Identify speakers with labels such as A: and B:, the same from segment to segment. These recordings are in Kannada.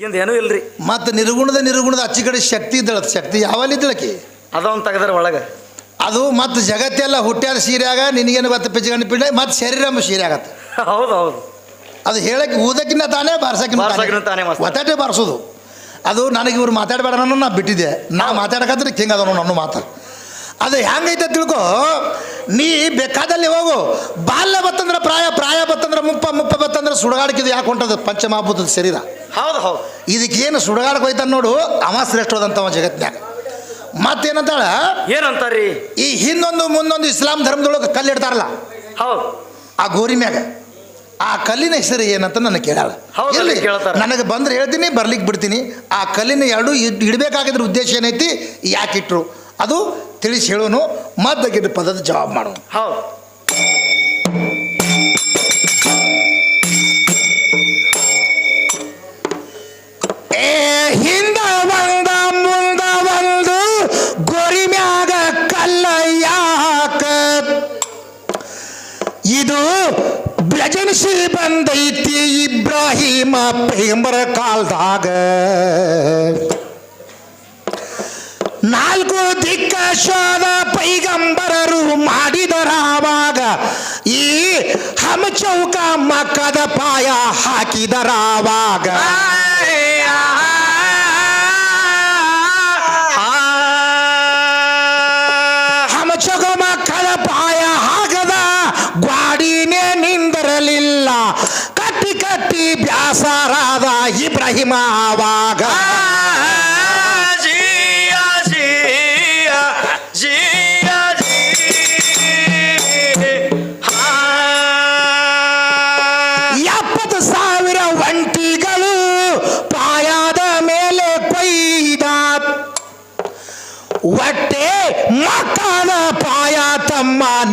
A: ಇಂದ ಏನೂ ಇಲ್ರಿ.
B: ಮತ್ತು ನಿರ್ಗುಣದ ನಿರ್ಗುಣದ ಅಚ್ಚಿ ಕಡೆ ಶಕ್ತಿ ಇದ್ದಳ ಶಕ್ತಿ ಯಾವಲ್ಲಿ ಇದ್ದಳಕಿ
A: ಅದೊಂದು ತೆಗೆದ್ರ ಒಳಗೆ.
B: ಅದು ಮತ್ತು ಜಗತ್ತೆಲ್ಲ ಹುಟ್ಟ್ಯಾದ ಸೀರೆಯಾಗ ನಿನಗೇನು ಬತ್ತ ಪಿಚ್ಚಿಗಣ್ಣ ಪಿಂಡ ಮತ್ತು ಶರೀರ ಸೀರೆ ಆಗತ್ತೆ.
A: ಹೌದು ಹೌದು.
B: ಅದು ಹೇಳಕ್ಕೆ ಊದಕ್ಕಿಂತ ತಾನೇ
A: ಬಾರ್ಸಕ್ಕಿಂತ ತಾನೇ.
B: ಒತ್ತಾಟೆ ಬಾರಿಸೋದು. ಅದು ನನಗೆ ಇವ್ರು ಮಾತಾಡಬೇಡ ನಾನು ನಾ ಬಿಟ್ಟಿದ್ದೆ. ನಾ ಮಾತಾಡಕಂದ್ರೆ ಕಿಂಗ್ ಅದನ್ನು ನನ್ನ ಮಾತು. ಅದು ಹೆಂಗೈತೆ ತಿಳ್ಕೊ? ನೀ ಬೇಕಾದಲ್ಲಿ ಹೋಗು. ಬಾಲ್ಯ ಬತ್ತಂದ್ರೆ ಪ್ರಾಯ ಪ್ರಾಯ ಬತ್ತಂದ್ರೆ ಮುಪ್ಪ ಮುಪ್ಪ ಬತ್ತಂದ್ರೆ ಸುಡಗಾಡಕ್ಕಿದ್ದು ಯಾಕೆ ಹೊಂಟದ? ಪಂಚಮಹಾಭೂತದ ಶರೀರ.
A: ಹೌದು ಹೌದು.
B: ಇದಕ್ಕೇನು ಸುಡಗಾಡಕ್ಕೆ ಹೋಯ್ತಾನ ನೋಡು ಅವ ಶ್ರೇಷ್ಠವಾದಂಥವ ಜಗತ್ನಾಗ ಮತ್ತೇನಂತಾಳ?
A: ಏನಂತಾರ್ರಿ?
B: ಈ ಹಿಂದೊಂದು ಮುಂದೊಂದು ಇಸ್ಲಾಂ ಧರ್ಮದೊಳಗೆ ಕಲ್ಲು ಇಡ್ತಾರಲ್ಲ
A: ಹೌದು.
B: ಆ ಗೋರಿ ಮ್ಯಾಗ. ಆ ಕಲ್ಲಿನ ಹೆಸರು ಏನಂತ ನನಗೆ ಕೇಳಲ್ಲ
A: ಕೇಳ್ತಾರ.
B: ನನಗೆ ಬಂದ್ರೆ ಹೇಳ್ತೀನಿ ಬರ್ಲಿಕ್ಕೆ ಬಿಡ್ತೀನಿ. ಆ ಕಲ್ಲಿನ ಎರಡು ಇಡ್- ಇಡ್ಬೇಕಾಗಿದ್ರ ಉದ್ದೇಶ ಏನೈತಿ? ಯಾಕಿಟ್ರು. ಅದು ತಿಳಿಸಿ ಹೇಳೋನು ಮದ್ದಗಿದ್ದ ಪದದ ಜವಾಬ್ ಮಾಡೋನು
A: ಹೌದು.
B: ಹಿಂದ ಬಂದ ಮುಂದ ಒಂದು ಗೋರಿ ಮ್ಯಾಗ ಕಲ್ಲ ಯಾಕ? ಇದು ಬ್ರಜನ್ಸಿ ಬಂದೈತಿ ಇಬ್ರಾಹಿಮ ಪ್ರೇಮರ ಕಾಲ್ದಾಗ. ನಾಲ್ಕು ದಿಕ್ಕ ಪೈಗಂಬರರು ಮಾಡಿದರಾವಾಗ ಈ ಹಮಚೌಕ ಮಕ್ಕದ ಪಾಯ ಹಾಕಿದರಾವಾಗ. ಹಮಚೌಕ ಮಕ್ಕದ ಪಾಯ ಹಾಕದ ಗ್ವಾಡಿನೇ ನಿಂದಿರಲಿಲ್ಲ. ಕಟ್ಟಿ ಕಟ್ಟಿ ಬ್ಯಾಸರಾದ ಇಬ್ರಾಹಿಮ ಆವಾಗ.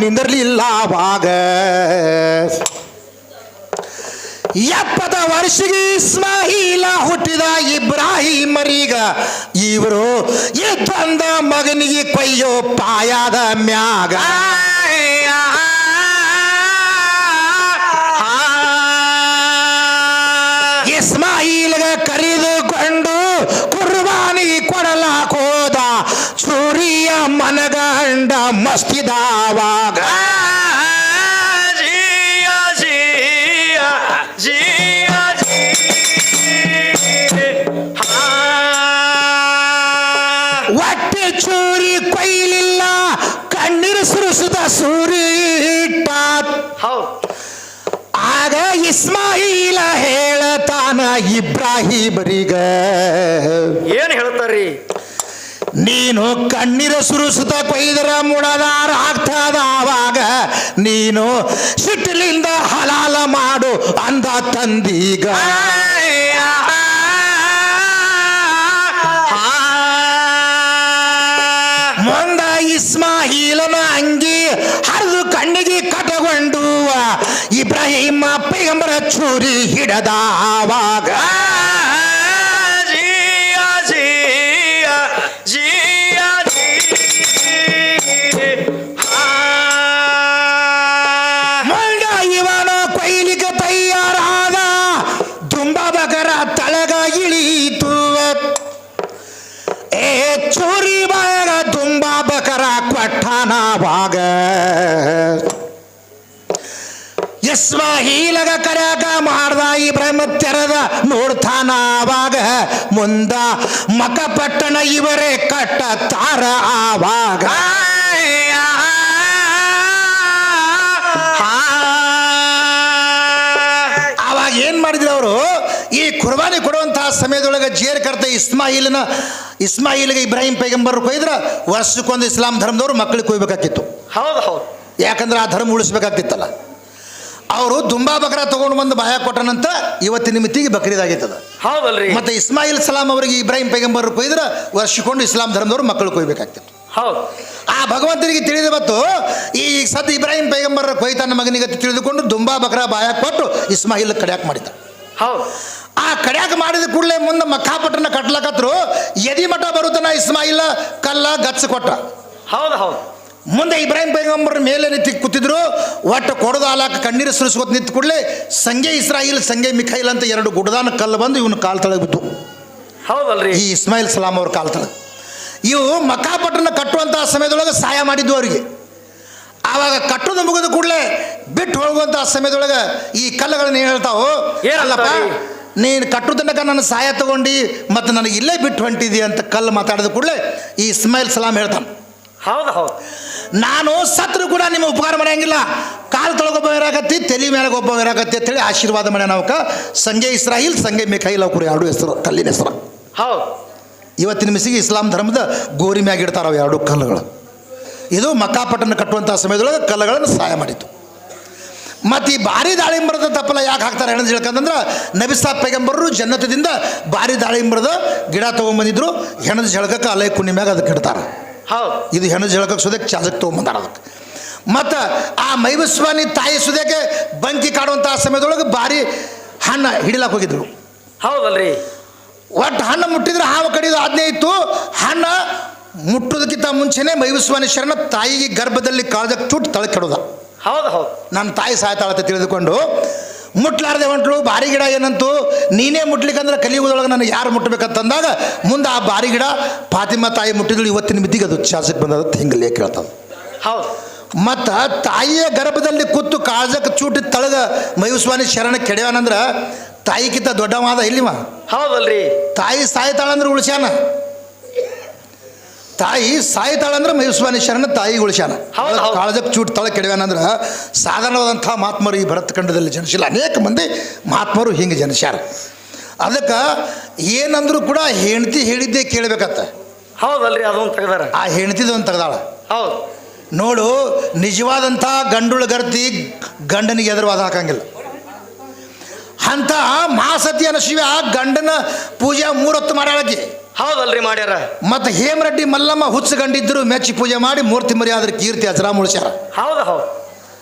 B: ತಮ್ಮ ನಿಂದಿರಲಿಲ್ಲ ಅವಾಗ ಎಪ್ಪತ್ತ ವರ್ಷಗೆ ಇಸ್ಮಾಯಿಲ ಹುಟ್ಟಿದ ಇಬ್ರಾಹಿಮರೀಗ ಇವರು ಇದ್ದಂದ ಮಗನಿಗೆ ಕೊಯ್ಯೋ ಪಾಯದ ಮ್ಯಾಗ. ಇಸ್ಮಾಯಿಲ್ಗ ಕರೆದುಕೊಂಡು ಮನಗಂಡ ಮಸ್ತಿದಾವಾಗ ಒಟ್ಟೆ ಚೂರಿ ಕೊಯ್ಲಿಲ್ಲ ಕಣ್ಣೀರು ಸುರಿಸಿದ ಸೂರಿ ಆಗ ಇಸ್ಮಾಯಿಲ ಹೇಳತಾನ ಇಬ್ರಾಹಿಮರಿಗ.
A: ಏನ್ ಹೇಳ್ತಾರ್ರಿ?
B: ನೀನು ಕಣ್ಣೀರ ಸುರಿಸುತ್ತ ಕೊಯ್ದರ ಮುಡದಾರ ಆಗ್ತದ ಆವಾಗ ನೀನು ಸಿಟ್ಟಿಲಿಂದ ಹಲಾಲ ಮಾಡು ಅಂದ ತಂದೀಗ. ಮಂದ ಇಸ್ಮಾಹೀಲನ ಅಂಗಿ ಹರಿದು ಕಣ್ಣಿಗೆ ಕಟಗೊಂಡು ಇಬ್ರಾಹಿಮ ಪೈಗಂಬರ ಚೂರಿ ಹಿಡದ ಕೊಟ್ಟನವಾಗ ಹೀಲಗ ಕರ್ಯಾಕ ಮಾಡ್ದ ಇಬ್ರಾಹಿಮ ಬ್ರಹ್ಮ ನೋಡ್ತಾನ ಆವಾಗ ಮುಂದ ಮಕಪಟ್ಟಣ ಇವರೇ ಕಟ್ಟ ತಾರ ಆವಾಗ. ಆವಾಗ ಏನ್ ಮಾಡಿದ್ರು ಅವರು? ಈ ಕುರ್ಬಾನಿ ಕೊಡುವಂತಹ ಸಮಯದೊಳಗೆ ಜೇರ್ ಕರ್ತ ಇಸ್ಮಾಯಿಲ್ನ ಇಸ್ಮಾಯಿಲ್ಗೆ ಇಬ್ರಾಹಿಂ ಪೈಗಂಬರ್ ಕೊಯ್ದ್ರ ವರ್ಷಕ್ಕೊಂದು ಇಸ್ಲಾಂ ಧರ್ಮದವರು ಮಕ್ಕಳಿಗೆ ಕೊಯ್ಬೇಕಾಗಿತ್ತು
A: ಹೌದು ಹೌದು.
B: ಯಾಕಂದ್ರೆ ಆ ಧರ್ಮ ಉಳಿಸ್ಬೇಕಾಗ್ತಿತ್ತಲ್ಲ. ಅವರು ದುಂಬಾ ಬಕರ ತಗೊಂಡು ಬಂದು ಬಾಯ ಕೊಟ್ಟನಂತ ಇವತ್ತಿನ ಮಿತಿಗೆ ಬಕ್ರೀದಾಗಿತ್ತದ.
A: ಹೌದಲ್ರಿ.
B: ಮತ್ತೆ ಇಸ್ಮಾಯಿಲ್ ಸಲಾಂ ಅವರಿಗೆ ಇಬ್ರಾಹಿಂ ಪೈಗಂಬರ್ ಕೊಯ್ದ್ರೆ ವರ್ಷಿಕೊಂಡು ಇಸ್ಲಾಂ ಧರ್ಮದವ್ರು ಮಕ್ಕಳು ಕೊಯ್ಬೇಕಾಗ್ತಿತ್ತು.
A: ಹೌದು.
B: ಆ ಭಗವಂತನಿಗೆ ತಿಳಿದ ಬತ್ತು ಈ ಸದ್ ಇಬ್ರಾಹಿಂ ಪೈಗಂಬರ ಕೊಯ್ತಾನ ಮಗನಿಗೆ ತಿಳಿದುಕೊಂಡು ದುಂಬಾ ಬಕರ ಬಾಯ ಕೊಟ್ಟು ಇಸ್ಮಾಯಿಲ್ ಕಡ್ಯಾಕ್ ಮಾಡಿದ
A: ಹೌದು.
B: ಆ ಕಡ್ಯಾಕ್ ಮಾಡಿದ ಕೂಡಲೇ ಮುಂದೆ ಮಕ್ಕಾಪಟ್ಟಣ ಕಟ್ಲಕತ್ರು ಎದಿ ಮಠ ಬರುತ್ತನ ಇಸ್ಮಾಯಿಲ್ ಕಲ್ಲ ಗಚ್ಚ ಕೊಟ್ಟ
A: ಹೌದು ಹೌದು.
B: ಮುಂದೆ ಇಬ್ರಾಹಿಂ ಪೈಗಂಬರ ಮೇಲೆ ನಿಂತು ಕೂತಿದ್ರು ಒಟ್ಟು ಕೊಡದ ಹಾಲಾಕ ಕಣ್ಣೀರು ಸುರಿಸ್ಕೊತ ನಿಂತು ಕೂಡಲೇ ಸಂಗೆ ಇಸ್ರಾಯಿಲ್ ಸಂಗೆ ಮಿಖೈಲ್ ಅಂತ ಎರಡು ಗುಡದಾನ ಕಲ್ಲು ಬಂದು ಇವನು ಕಾಲು ತಳಗೆ ಬಿತ್ತು
A: ಹೌದಲ್ರಿ?
B: ಈ ಇಸ್ಮಾಯಿಲ್ ಸಲಾಂ ಅವ್ರ ಕಾಲು ತಳಗೆ. ಇವು ಮಕ್ಕಾಪಟ್ಟಣ ಕಟ್ಟುವಂಥ ಸಮಯದೊಳಗೆ ಸಹಾಯ ಮಾಡಿದ್ದು ಅವರಿಗೆ. ಆವಾಗ ಕಟ್ಟೋದು ಮುಗಿದ ಕೂಡಲೇ ಬಿಟ್ಟು ಹೋಗುವಂಥ ಸಮಯದೊಳಗೆ ಈ ಕಲ್ಲುಗಳನ್ನ ಹೇಳ್ತಾವು?
A: ಏನ್
B: ಅಲ್ಲಪ್ಪ
A: ಹೇಳ್ತಾವ್ರಿ?
B: ನೀನು ಕಟ್ಟು ತನಕ ನನ್ನ ಸಹಾಯ ತಗೊಂಡು ಮತ್ತು ನನಗೆ ಇಲ್ಲೇ ಬಿಟ್ಟು ಹೊಂಟಿದಿ ಅಂತ ಕಲ್ಲು ಮಾತಾಡಿದ ಕೂಡಲೇ ಈ ಇಸ್ಮಾಯಿಲ್ ಸಲಾಂ ಹೇಳ್ತಾನೆ.
A: ಹೌದು ಹೌದು.
B: ನಾನು ಸತ್ರು ಕೂಡ ನಿಮ್ಮ ಉಪಕಾರ ಮಾಡಂಗಿಲ್ಲ ಕಾಲು ತೊಳಗೊಬ್ಬ ಇರಾಕತ್ತಿ ತಲೆ ಮೇಲೆ ಒಬ್ಬ ಇರಾಕತ್ತಿ ಅಂತೇಳಿ ಆಶೀರ್ವಾದ ಮಾಡ್ಯ ನಾವಕ ಸಂಗೆ ಇಸ್ರಾಯಿಲ್ ಸಂಜೆ ಮಿಖೈಲ್ ಅವ್ರು ಎರಡು ಹೆಸರು ಕಲ್ಲಿನ ಹೆಸರು.
A: ಹೌದು.
B: ಇವತ್ತಿನ ಮಿಸಿಗೆ ಇಸ್ಲಾಂ ಧರ್ಮದ ಗೋರಿ ಮ್ಯಾಗ ಇಡ್ತಾರ ಅವು ಎರಡು ಕಲ್ಲುಗಳು. ಇದು ಮಕ್ಕಾಪಟ್ಟಣ ಕಟ್ಟುವಂಥ ಸಮಯದೊಳಗೆ ಕಲ್ಲುಗಳನ್ನು ಸಹಾಯ ಮಾಡಿತು. ಮತ್ತು ಈ ಭಾರಿ ದಾಳಿಂಬರದ ತಪ್ಪಲ ಯಾಕೆ ಹಾಕ್ತಾರೆ ಹೆಣ್ಣು ಹೇಳ್ಕಂತಂದ್ರೆ ನಬಿಸಾ ಪೈಗಂಬರರು ಜನ್ನತದಿಂದ ಭಾರಿ ದಾಳಿಂಬರದ ಗಿಡ ತೊಗೊಂಬಂದಿದ್ರು. ಹೆಣದ ಜಳಕಕ್ಕೆ ಅಲೆ ಕುಣ್ಣಿಮ್ಯಾಗ ಅದಕ್ಕೆ ಇಡ್ತಾರೆ.
A: ಹೌದು.
B: ಇದು ಹೆಣ್ಣು ಜಳಕಕ್ಕೆ ಸುದಕ್ಕೆ ಚಾಜಕ್ಕೆ ತೊಗೊಂಬಂದಾರ ಅದಕ್ಕೆ. ಮತ್ತು ಆ ಮೈವಸ್ವಾನಿ ತಾಯಿ ಸುದಕ್ಕೆ ಬಂಕಿ ಕಾಡುವಂಥ ಸಮಯದೊಳಗೆ ಭಾರಿ ಹಣ್ಣು ಹಿಡಿಲಕ್ಕೆ ಹೋಗಿದ್ರು.
A: ಹೌದಲ್ರಿ.
B: ಒಟ್ಟು ಹಣ್ಣು ಮುಟ್ಟಿದ್ರೆ ಹಾವು ಕಡಿದು ಆಜ್ಞೆ ಇತ್ತು. ಹಣ್ಣು ಮುಟ್ಟೋದಕ್ಕಿಂತ ಮುಂಚೆನೇ ಮೈವಸ್ವಾನಿ ಶರಣ ತಾಯಿಗೆ ಗರ್ಭದಲ್ಲಿ ಕಾಳದಕ್ಕೆ ಚುಟ್ಟು ತಳಕ್ಕೆ ಕೆಡೋದ.
A: ಹೌದು ಹೌದು.
B: ನನ್ನ ತಾಯಿ ಸಾಯ್ತಾಳತ್ತೆ ತಿಳಿದುಕೊಂಡು ಮುಟ್ಲಾರ್ದೆ ಹೊಂಟ್ಲು ಬಾರಿ ಗಿಡ ಏನಂತು? ನೀನೇ ಮುಟ್ಲಿಕ್ಕಂದ್ರೆ ಕಲಿಯುವುದೊಳಗೆ ನನಗೆ ಯಾರು ಮುಟ್ಟಬೇಕಂತಂದಾಗ ಮುಂದೆ ಆ ಬಾರಿ ಗಿಡ ಫಾತಿಮಾ ತಾಯಿ ಮುಟ್ಟಿದ್ರು ಇವತ್ತಿನ ಮಿತಿಗೆ ಅದು ಚಾಸಕ್ಕೆ ಬಂದದ ಹಿಂಗೆ ಲೇಖ ಹೇಳ್ತದೆ
A: ಹೌದು.
B: ಮತ್ತು ತಾಯಿಯ ಗರ್ಭದಲ್ಲಿ ಕೂತು ಕಾಜಕ್ಕೆ ಚೂಟಿ ತಳಗ ಮಯೂಸ್ವಾಮಿ ಶರಣ ಕೆಡ್ಯಾನಂದ್ರೆ ತಾಯಿಗಿಂತ ದೊಡ್ಡವಾದ ಇಲ್ಲಿವ?
A: ಹೌದಲ್ರಿ.
B: ತಾಯಿ ಸಾಯ್ತಾಳಂದ್ರೆ ಉಳಿಸ್ಯಾನ? ತಾಯಿ ಸಾಯ್ತಾಳಂದ್ರೆ ಮೈಸ್ವಾನಿ ಶರಣ ತಾಯಿ ಉಳಿಸ್ಯಾನ
A: ಹೌದು, ಹೌದು.
B: ಕಾಳಜಕ್ಕೆ ಚೂಟ್ ತಳ ಕೆಡವ್ಯಾನಂದ್ರೆ ಸಾಧಾರಣವಾದಂಥ ಮಹಾತ್ಮರು ಈ ಭರತ್ ಖಂಡದಲ್ಲಿ ಜನಿಸಿಲ್ಲ. ಅನೇಕ ಮಂದಿ ಮಹಾತ್ಮರು ಹಿಂಗೆ ಜನಿಸ್ಯಾರ. ಅದಕ್ಕೆ ಏನಂದ್ರೂ ಕೂಡ ಹೆಂಡತಿ ಹೇಳಿದ್ದೇ ಕೇಳಬೇಕತ್ತ.
A: ಹೌದಲ್ರಿ ಅದೊಂದು ತೆಗ್ದಾರ.
B: ಆ ಹೆಂಡತಿದೊಂದು ತೆಗ್ದಾಳ.
A: ಹೌದು.
B: ನೋಡು ನಿಜವಾದಂಥ ಗಂಡುಳಗರ್ತಿ ಗಂಡನಿಗೆ ಎದುರುವಾದ ಹಾಕಂಗಿಲ್ಲ. ಅಂಥ ಅನ್ನೋ ಆ ಗಂಡನ ಪೂಜೆ ಮೂರೊತ್ತು ಮಾಡ್ಯಾಳಕಿ.
A: ಹೌದಲ್ರಿ ಮಾಡ್ಯಾರ?
B: ಮತ್ತು ಹೇಮರೆಡ್ಡಿ ಮಲ್ಲಮ್ಮ ಹುಚ್ಚ ಗಂಡಿದ್ರು ಮೆಚ್ಚಿ ಪೂಜೆ ಮಾಡಿ ಮೂರ್ತಿ ಮರ್ಯಾದ್ರ ಕೀರ್ತಿ ಹಸರಾ ಮುಳಿಸ್ಯಾರ
A: ಹೌದು ಹೌದು.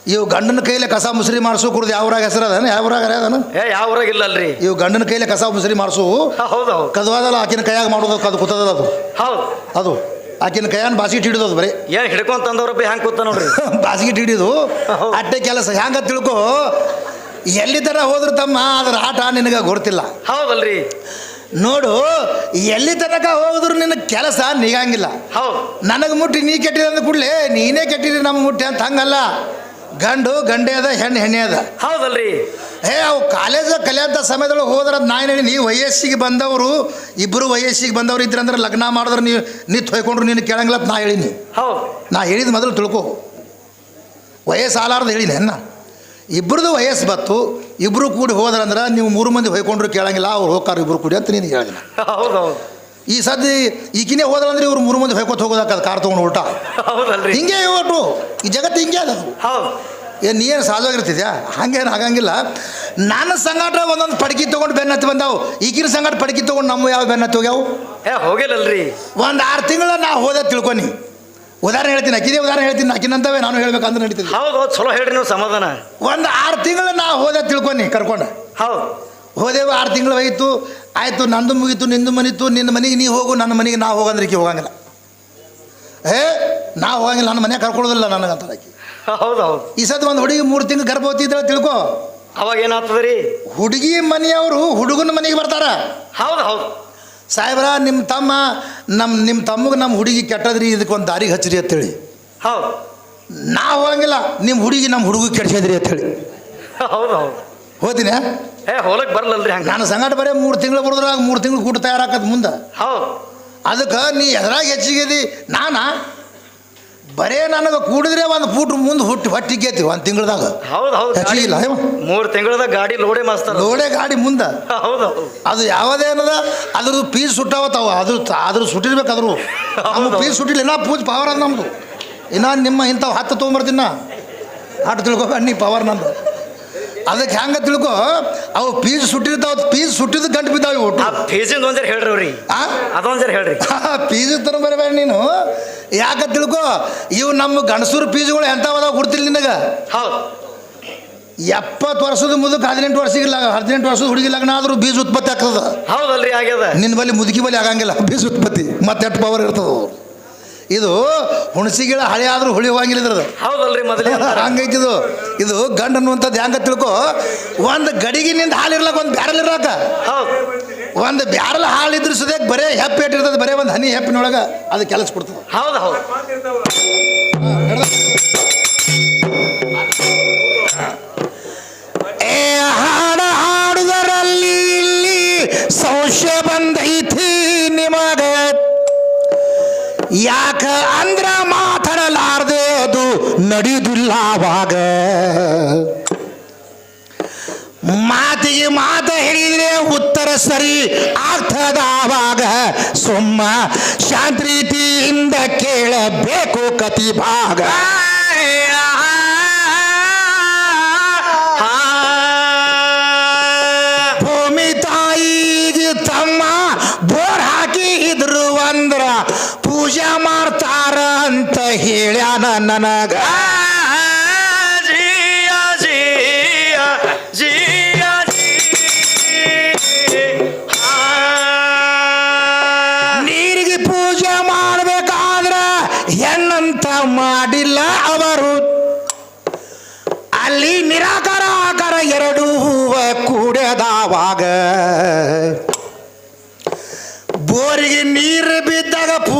B: ಇವು ಗಂಡನ ಕೈಲೆ ಕಸ ಮುಸ್ರಿ ಮಾಡಿಸು ಕುಡ್ದು ಯಾವ್ರಾಗ ಹೆಸರು ಅದಾನ? ಯಾವ್ರಾಗ ಅದಾನ?
A: ಏ ಯಾವ ಊರಾಗ ಇಲ್ಲಲ್ರಿ.
B: ಇವು ಗಂಡನ ಕೈಲೆ ಕಸ ಮುಸ್ರಿ ಮಾಡಿಸು.
A: ಹೌದು ಹೌದು.
B: ಕದವಾದಲ್ಲ ಆಕಿನ ಕೈಯಾಗ ಮಾಡೋದು ಅದು ಕೂತದ ಅದು.
A: ಹೌದು.
B: ಅದು. ಆಕಿನ ಕೈಯನ್ ಬಾಸಿಗೆ ಹಿಡಿದು ಅದು ಬರೀ
A: ಏನ್ ಹಿಡ್ಕೊಂತಂದವ್ರ ಬಿ ಹ್ಯಾಂಗ್ ಕೂತ ನೋಡ್ರಿ?
B: ಬಾಸಿಗೆ ಹಿಡಿದು. ಅಟ್ಟೆ ಕೆಲಸ ಹ್ಯಾಂಗ ತಿಳ್ಕೊ? ಎಲ್ಲಿ ತರ ಹೋದ್ರು ತಮ್ಮ ಅದ್ರ ಆಟ ನಿನಗೆ ಗೊತ್ತಿಲ್ಲ
A: ಹೌದಲ್ರಿ.
B: ನೋಡು ಎಲ್ಲಿ ತನಕ ಹೋದ್ರು ನಿನ್ನ ಕೆಲಸ ನೀಗಂಗಿಲ್ಲ.
A: ಹೌದು.
B: ನನಗೆ ಮುಟ್ಟಿ ನೀ ಕೆಟ್ಟಿದೆ ಅಂದ ಕೂಡಲೇ ನೀನೇ ಕೆಟ್ಟಿರಿ ನಮ್ಮ ಮುಟ್ಟಿ ಅಂತ ಹಂಗಲ್ಲ. ಗಂಡು ಗಂಡೆ ಅದ ಹೆಣ್ಣು ಹೆಣ್ಣೆ ಅದ.
A: ಹೌದಲ್ರಿ.
B: ಏ ಅವು ಕಾಲೇಜ್ ಕಲಿಯಂಥ ಸಮಯದೊಳಗೆ ಹೋದ್ರ ನಾನು ಹೇಳಿ ನೀ ವಯಸ್ಸಿಗೆ ಬಂದವರು ಇಬ್ಬರು ವಯಸ್ಸಿಗೆ ಬಂದವ್ರು ಇದ್ರಂದ್ರೆ ಲಗ್ನ ಮಾಡಿದ್ರೆ ನೀವು ನೀ ತೊಯ್ಕೊಂಡ್ರು ನೀನು ಕೇಳಂಗಿಲ್ಲ ನಾ ಹೇಳಿನಿ.
A: ಹೌದು.
B: ನಾ ಹೇಳಿದ ಮೊದಲು ತಿಳ್ಕೊ. ವಯಸ್ಸು ಆಲಾರ್ದು ಹೇಳಿನಿ ಅನ್ನ. ಇಬ್ಬರದು ವಯಸ್ಸು ಬತ್ತು ಇಬ್ಬರು ಕೂಡಿ ಹೋದ್ರಂದ್ರೆ ನೀವು ಮೂರು ಮಂದಿ ಹೊಯ್ಕೊಂಡ್ರು ಕೇಳಂಗಿಲ್ಲ ಅವ್ರು ಹೋಗ್ತಾರೆ ಇಬ್ಬರು ಕೂಡಿ ಅಂತ ನೀನು ಹೇಳಿದೆ ಈ ಸದ್ಯ ಈಗಿನೇ ಹೋದ್ರಂದ್ರೆ ಇವ್ರು ಮೂರು ಮಂದಿ ಹೊಯ್ಕೊತ ಅದು ಕಾರ್ ತೊಗೊಂಡು ಊಟ
A: ಹೌದಲ್ರಿ.
B: ಹಿಂಗೆ ಒಟ್ಟು ಈ ಜಗತ್ತು ಹಿಂಗೆ ಅದ
A: ಹೌದು.
B: ಏನು ನೀನು ಹಂಗೇನು ಆಗಂಗಿಲ್ಲ. ನನ್ನ ಸಂಗಾಟ ಒಂದೊಂದು ಪಡಕಿ ತೊಗೊಂಡು ಬೆನ್ನತ್ತಿ ಬಂದಾವು. ಈಗಿನ ಸಂಗಾಟ ಪಡಕಿ ತೊಗೊಂಡು ನಮ್ಮ ಯಾವ ಬೆನ್ನತ್ತಿ ಹೋಗ್ಯಾವು?
A: ಏ ಹೋಗಿಲ್ಲಲ್ರಿ.
B: ಒಂದು ಆರು ತಿಂಗಳ ನಾ ಹೋದೆ ತಿಳ್ಕೊನಿ ಉದಾಹರಣೆ ಹೇಳ್ತೀನಿ ಅಕ್ಕಿದೆ ಉದಾಹರಣೆ ಹೇಳ್ತೀನಿ ಅಕ್ಕಿನಂತವೇ ನಾನು ಹೇಳ್ಬೇಕಂದ್ರೆ ನಡೀತೀನಿ
A: ಹೌದು ಹೌದು ಚಲೋ ಹೇಳ್ರಿ ನೀವು ಸಮಾಧಾನ.
B: ಒಂದು ಆರು ತಿಂಗಳು ನಾ ಹೋದೆ ತಿಳ್ಕೊನಿ ಕರ್ಕೊಂಡು.
A: ಹೌದು.
B: ಹೋದೆವು ಆರು ತಿಂಗಳು ಹೋಯಿತು ಆಯಿತು ನಂದು ಮುಗೀತು ನಿಂದು ಮನೀತು ನಿನ್ನ ಮನೆಗೆ ನೀ ಹೋಗು ನನ್ನ ಮನೆಗೆ ನಾ ಹೋಗಂದ್ರೆ ಅಕ್ಕಿ ಹೋಗಂಗಿಲ್ಲ. ಏ ನಾ ಹೋಗಂಗಿಲ್ಲ ನನ್ನ ಮನೆ ಕರ್ಕೊಳ್ಳೋದಿಲ್ಲ ಅಂತ ಆಕಿ.
A: ಹೌದು ಹೌದು.
B: ಈ ಸದ್ ಒಂದು ಹುಡುಗಿ ಮೂರು ತಿಂಗಳು ಗರ್ಭವತಿ ಇದ್ರೆ ತಿಳ್ಕೊ.
A: ಅವಾಗ ಏನಾಗ್ತದೆ ರೀ
B: ಹುಡುಗಿ ಮನೆಯವರು ಹುಡುಗನ ಮನೆಗೆ ಬರ್ತಾರ.
A: ಹೌದು ಹೌದು.
B: ಸಾಹೇಬ್ರ ನಿಮ್ಮ ತಮ್ಮ ನಮ್ಮ ನಿಮ್ಮ ತಮ್ಮಗೆ ನಮ್ಮ ಹುಡುಗಿ ಕೆಟ್ಟದ್ರಿ ಇದಕ್ಕೆ ಒಂದು ದಾರಿಗೆ ಹಚ್ಚಿರಿ ಅಂತೇಳಿ.
A: ಹೌದು.
B: ನಾ ಹೋಗಂಗಿಲ್ಲ ನಿಮ್ಮ ಹುಡುಗಿ ನಮ್ಮ ಹುಡುಗಿ ಕೆಡ್ಸಿದ್ರಿ ಅಂತೇಳಿ.
A: ಹೌದು ಹೌದು.
B: ಹೋದಿನ
A: ಏ ಹೋಲಕ್ ಬರಲ್ಲಲ್ರಿ ಹಂಗೆ?
B: ನಾನು ಸಂಗಾಟ ಬರೀ ಮೂರು ತಿಂಗಳು ಬರೋದ್ರಾಗ ಮೂರು ತಿಂಗಳು ಕೂಟ ತಯಾರಾಕತ್ ಮುಂದೆ.
A: ಹೌದು.
B: ಅದಕ್ಕೆ ನೀ ಎದ್ರಾಗ ಹೆಚ್ಚಿಗೆದಿ ನಾನಾ? ಬರೇ ನನಗೆ ಕೂಡಿದ್ರೆ ಒಂದು ಫೂಟ್ ಮುಂದೆ ಹುಟ್ಟಿ ಹೊಟ್ಟಿಗೇತಿ ಒಂದು ತಿಂಗಳದಾಗ.
A: ಹೌದು ಹೌದು
B: ಹೆಚ್ಚಿಗಿಲ್ಲ ಇವ.
A: ಮೂರು ತಿಂಗಳದ ಗಾಡಿ ಲೋಡೆ ಮಾಸ್ತಾರ
B: ಲೋಡೆ ಗಾಡಿ ಮುಂದೆ.
A: ಹೌದು
B: ಅದು ಯಾವುದೇನದ ಅದ್ರದ್ದು ಪೀಸ್ ಸುಟ್ಟಾವತ್ತಾವ ಅದ್ರ ಅದ್ರ ಸುಟ್ಟಿರ್ಬೇಕಾದ್ರು ನಮ್ಮ
A: ಹೌದು.
B: ಪೀಸ್ ಸುಟ್ಟಿಲ್ಲ ಇನ್ನ ಪೂಜೆ ಪವರ್ ಅದ ನಮ್ಮದು ಇನ್ನ ನಿಮ್ಮ ಇಂಥವು ಹತ್ತು ತೊಗೊಂಬರ್ತೀನ ಆಟ ತಿಳ್ಕೊಬೇಡ ನೀ ಪವರ್ ನಂದು. ಅದಕ್ಕೆ ಹೆಂಗ ತಿಳ್ಕೊ? ಅವು ಪೀಸ್ ಸುಟ್ಟಿರ್ತಾವ ಪೀಸ್ ಸುಟ್ಟಿದ ಗಂಟು ಬಿದ್ದಾವೆ ಒಟ್ಟು.
A: ಆ ಒಂದ್ಸರಿ ಹೇಳ್ರಿ ಅವ್ರಿ.
B: ಆ?
A: ಹೇಳ್ರಿ.
B: ಪೀಸ್ ತರ ಬರಬೇಡ ನೀನು. ಯಾಕ ತಿಳ್ಕೊ? ಇವು ನಮ್ಮ ಗಣಸೂರ್ ಪೀಸ್ಗಳು ಎಂಥವದಾವ ಕೊಡ್ತಿಲ್ಲ ನಿನಗ?
A: ಹೌದು.
B: ಎಪ್ಪತ್ತು ವರ್ಷದ ಮುದುಕ ಹದಿನೆಂಟು ವರ್ಷಗಿಲ್ಲ ಹದಿನೆಂಟು ವರ್ಷದ ಹುಡುಗಿ ಲಗ್ನ ಆದರೂ ಬೀಜ ಉತ್ಪತ್ತಿ ಆಗ್ತದ.
A: ಹೌದಲ್ರಿ ಆಗ್ಯದ.
B: ನಿನ್ನ ಬಳಿ ಮುದುಕಿ ಬಳಿ ಆಗಂಗಿಲ್ಲ ಬೀಜ ಉತ್ಪತ್ತಿ. ಮತ್ತೆ ಪವರ್ ಇರ್ತದ ಇದು ಹುಣಸಿಗಿಳ ಹಳೆ ಆದ್ರೂ ಹುಳಿ ಹೋಗಿಲ್ಲ ಇದ್ರದ್ದು
A: ಹೌದಲ್ರಿ ಮೊದಲೇ
B: ಹಂಗೈತಿ ಇದು ಇದು ಗಂಡ ಅನ್ನುವಂಥದ್ದು ಹೆಂಗ ತಿಳ್ಕೊ? ಒಂದು ಗಡಿಗಿನಿಂದ ಹಾಲು ಇರ್ಲಕ್ಕ ಒಂದು ಬ್ಯಾರಲ್ ಇರ್ಲಕ್ಕ. ಒಂದು ಬ್ಯಾರಲ್ ಹಾಲು ಇದ್ರ ಸುದೇಕ್ ಬರೇ ಹೆಪ್ಪು ಇಟ್ಟಿರ್ತದೆ ಬರೇ ಒಂದು ಹನಿ ಹೆಪ್ಪಿನೊಳಗೆ ಅದು ಕೆಲಸ ಕೊಡ್ತದೆ.
A: ಹೌದು ಹೌದು.
B: ಏ ಹಾಡ ಹಾಡುದರಲ್ಲಿ ಇಲ್ಲಿ ಸಂಶಯ ಬಂದೈತಿ ನಿಮಗ. ಯಾಕ ಅಂದ್ರ ಮಾತಾಡಲಾರ್ದೆ ಅದು ನಡೆಯುವುದಿಲ್ಲ ಅವಾಗ. ಮಾತಿಗೆ ಮಾತು ಹೇಳಿದ್ರೆ ಉತ್ತರ ಸರಿ ಆಗ್ತದ ಆವಾಗ ಸುಮ್ಮ ಶಾಂತ ರೀತಿಯಿಂದ ಕೇಳಬೇಕು ಕತಿ ಭಾಗ. ಹೇಳ್ಯಾನ ನನಗ. ನೀರಿಗೆ ಪೂಜೆ ಮಾಡ್ಬೇಕಾದ್ರ ಹೆಣ್ಣಂತ ಮಾಡಿಲ್ಲ ಅವರು. ಅಲ್ಲಿ ನಿರಾಕಾರ ಆಕಾರ ಎರಡು ಹೂವ ಕೂಡ್ಯದಾವಾಗ